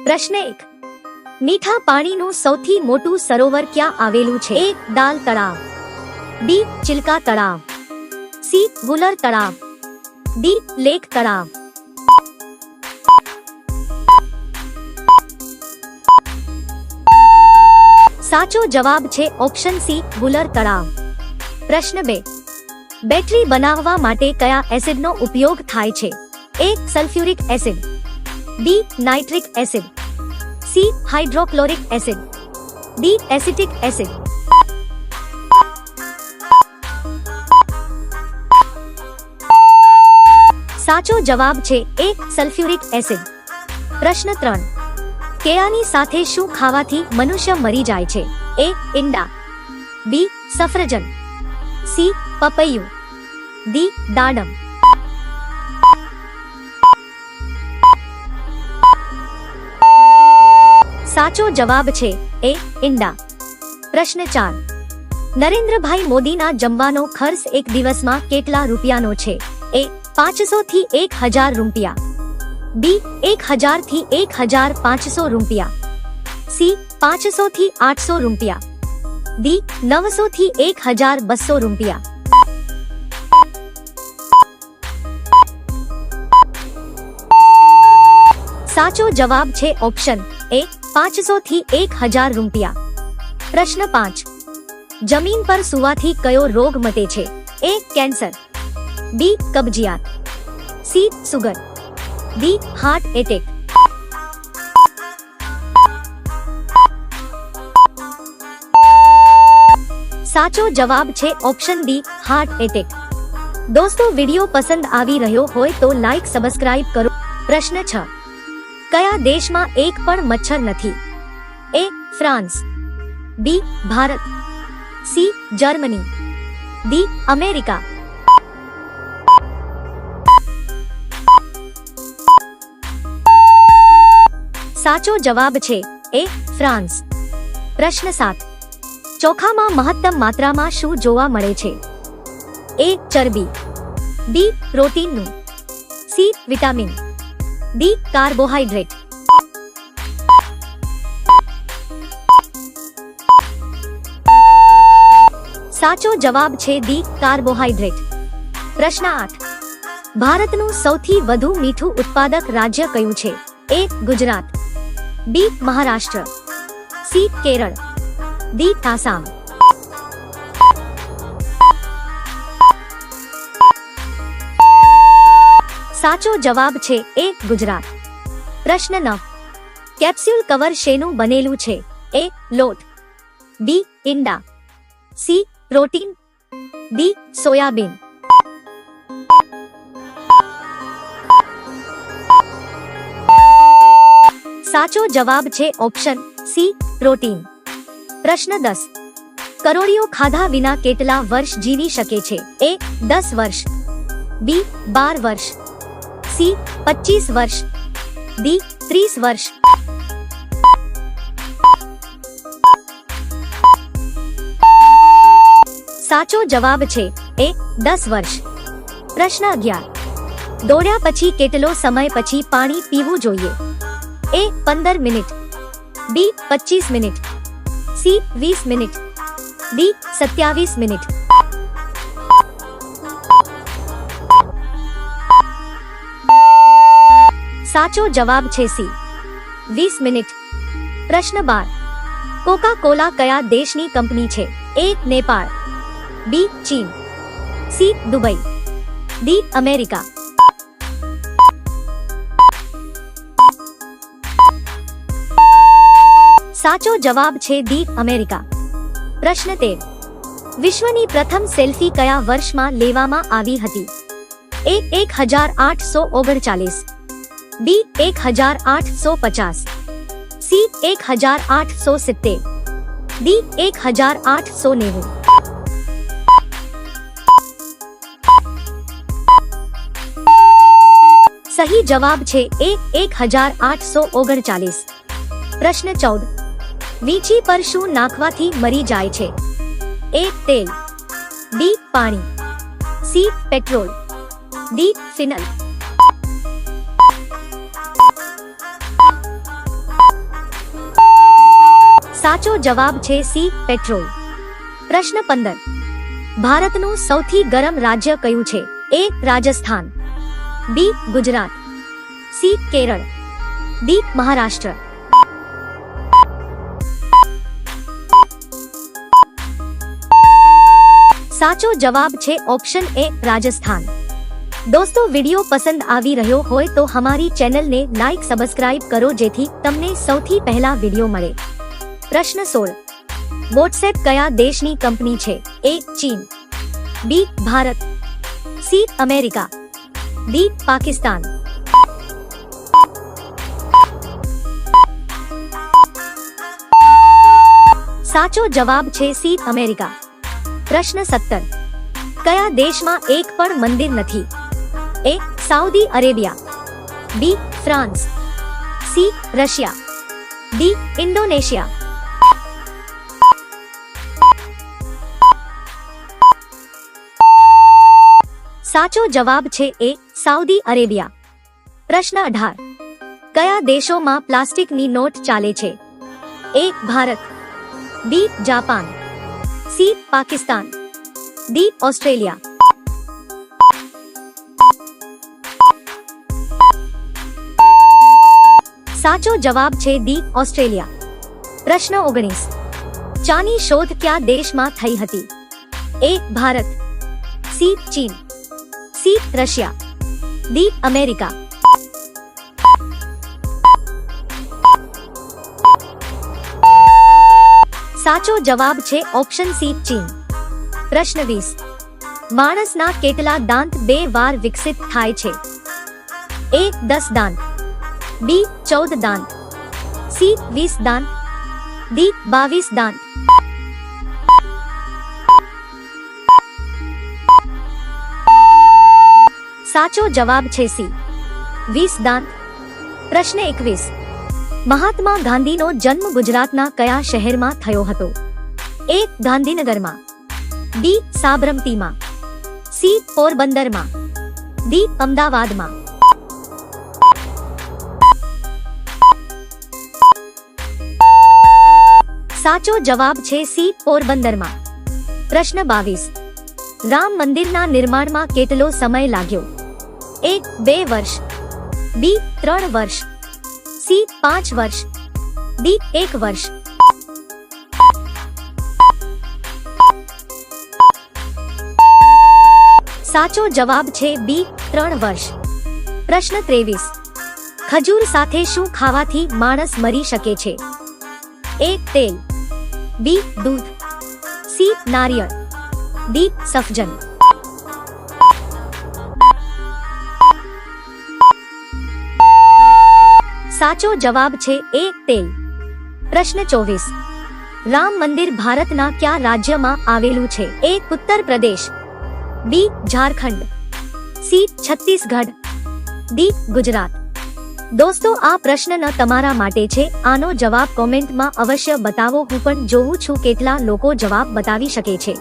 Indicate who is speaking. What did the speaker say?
Speaker 1: પ્રશ્ન એક મીઠા પાણીનું સૌથી મોટું સરોવર ક્યાં આવેલું છે એક દાલ તળાવ બી ચિલકા તળાવ સી ગુલર તળાવ ડી લેક તળાવ સાચો જવાબ છે ઓપ્શન સી ગુલર તળાવ પ્રશ્ન બે બેટરી બનાવવા માટે કયા એસિડનો ઉપયોગ થાય છે એક sulphuric acid B nitric acid C hydrochloric acid D acetic acid સાચો જવાબ છે એ સલ્ફ્યુરિક એસિડ પ્રશ્ન ત્રણ કેળાની સાથે શું ખાવાથી મનુષ્ય મરી જાય છે એ ઈંડા બી સફરજન સી પપૈયું ડી દાડમ साचो जवाब छे ए इंडा प्रश्न चार नरेंद्र भाई मोदी ना जमवा खर्च एक दिवस मा केटला रुपया नो छे ए 500 थी 1000 रुपया बी 1000 थी 1500 रुपया सी 500 थी 800 रुपया डी 900 थी 1200 रुपया साचो जवाब छे ऑप्शन ए 500 थी एक हजार रूपया प्रश्न पाँच जमीन पर सुवा थी कयो रोग मते छे एक cancer B कब्जियात C sugar D heart attack साचो जवाब छे ऑप्शन डी हार्ट अटैक दोस्तों वीडियो पसंद आवी रहयो होए तो लाइक सब्सक्राइब करो प्रश्न छह કયા દેશમાં એક પણ મચ્છર નથી A France B Bharat C Germany D America સાચો જવાબ છે એ ફ્રાન્સ પ્રશ્ન સાત ચોખામાં મહત્તમ માત્રામાં શું જોવા મળે છે એ ચરબી બી પ્રોટીનનું સી વિટામિન डी कार्बोहाइड्रेट साचो जवाब छे डी कार्बोहाइड्रेट प्रश्न 8 भारत नो સૌથી વધુ મીઠું ઉત્પાદક રાજ્ય કયું છે A Gujarat B Maharashtra C Kerala D તાસામ સાચો જવાબ છે એ ગુજરાત પ્રશ્ન નવ કેપ્સ્યુલ કવર શેનું બનેલું છે એ લોટ બી ઈંડા સી પ્રોટીન ડી સોયાબીન સાચો જવાબ છે ઓપ્શન સી પ્રોટીન પ્રશ્ન દસ કરોડીઓ ખાધા વિના કેટલા વર્ષ જીવી શકે છે એ દસ વર્ષ બી બાર વર્ષ सी 25 वर्ष डी 30 वर्ष साचो जवाब छे ए 10 वर्ष प्रश्न अग्यार दौड़ा पची के समय पची पानी पीवू जो A 15 minute B 25 minute C वीस मिनिट डी सत्यावीस मिनिट સાચો જવાબ છે સી વીસ મિનિટ પ્રશ્ન બાર કોકા કોલા કયા દેશની કંપની છે એ નેપાળ બી ચીન સી દુબઈ ડી અમેરિકા સાચો જવાબ છે ડી અમેરિકા પ્રશ્ન તેર વિશ્વની પ્રથમ સેલ્ફી કયા વર્ષમાં લેવામાં આવી હતી એ એક હજાર આઠસો ઓગણચાલીસ बी एक हजार आठ सौ पचास सी एक हजार आठ सौ सितर डी एक हजार आठ सौ नेवे सही जवाब छे ए एक हजार आठ सौ प्रश्न चौदह वीची पर शु नाखवा थी मरी जाए छे ए तेल बी पानी सी पेट्रोल डी फिनल સાચો જવાબ છે સી પેટ્રોલ પ્રશ્ન 15 ભારતનું સૌથી ગરમ રાજ્ય કયું છે A Rajasthan B Gujarat C Kerala D Maharashtra સાચો જવાબ છે ઓપ્શન એ રાજસ્થાન દોસ્તો વિડિયો પસંદ આવી રહ્યો હોય તો અમારી ચેનલને લાઈક સબસ્ક્રાઇબ કરો જેથી તમને સૌથી પહેલા વિડિયો મળે प्रश्न सोल व्हाट्सएप कया देश की कंपनी छे ए चीन B Bharat C America D Pakistan साचो जवाब छे सी अमेरिका प्रश्न सत्तर क्या देश में एक पर मंदिर नहीं A Saudi Arabia B France C Russia D Indonesia साचो जवाब छे ए साउदी अरेबिया प्रश्न अठार कया देशों मा प्लास्टिक नी नोट चाले छे A Bharat B Japan C Pakistan D Australia साचो जवाब छे दी ऑस्ट्रेलिया प्रश्न ओगनीस चानी शोध क्या देश मा थई ए भारत सी चीन सी रशिया डी अमेरिका साचो जवाब छे ऑप्शन सी चीन प्रश्न वीस मानस ना केटला दांत बे वार विकसित थाय छे ए दस दांत बी चौदह दांत सी वीस दांत डी बावीस दांत સાચો જવાબ છે સી વીસ દાંત પ્રશ્ન એકવીસ મહાત્મા ગાંધીનો જન્મ ગુજરાતના કયા શહેરમાં થયો હતો એ ગાંધીનગરમાં બી સાબરમતીમાં સી પોરબંદરમાં ડી અમદાવાદમાં સાચો જવાબ છે સી પોરબંદરમાં પ્રશ્ન બાવીસ રામ મંદિરના નિર્માણમાં કેટલો સમય લાગ્યો A 2 वर्ष B 3 वर्ष C 5 वर्ष D 1 वर्ष સાચો જવાબ છે B 3 વર્ષ પ્રશ્ન 23 ખજૂર સાથે શું ખાવાથી માણસ મરી શકે છે A તેલ B દૂધ C નારિયળ D સફજન સાચો જવાબ છે એ તેલ પ્રશ્ન ચોવીસ રામ મંદિર ભારતના કયા રાજ્યમાં આવેલું છે A Uttar Pradesh B Jharkhand C Chhattisgarh D Gujarat દોસ્તો આ પ્રશ્ન તમારા માટે છે આનો જવાબ કોમેન્ટમાં અવશ્ય બતાવો હું પણ જોઉં છું કેટલા લોકો જવાબ બતાવી શકે છે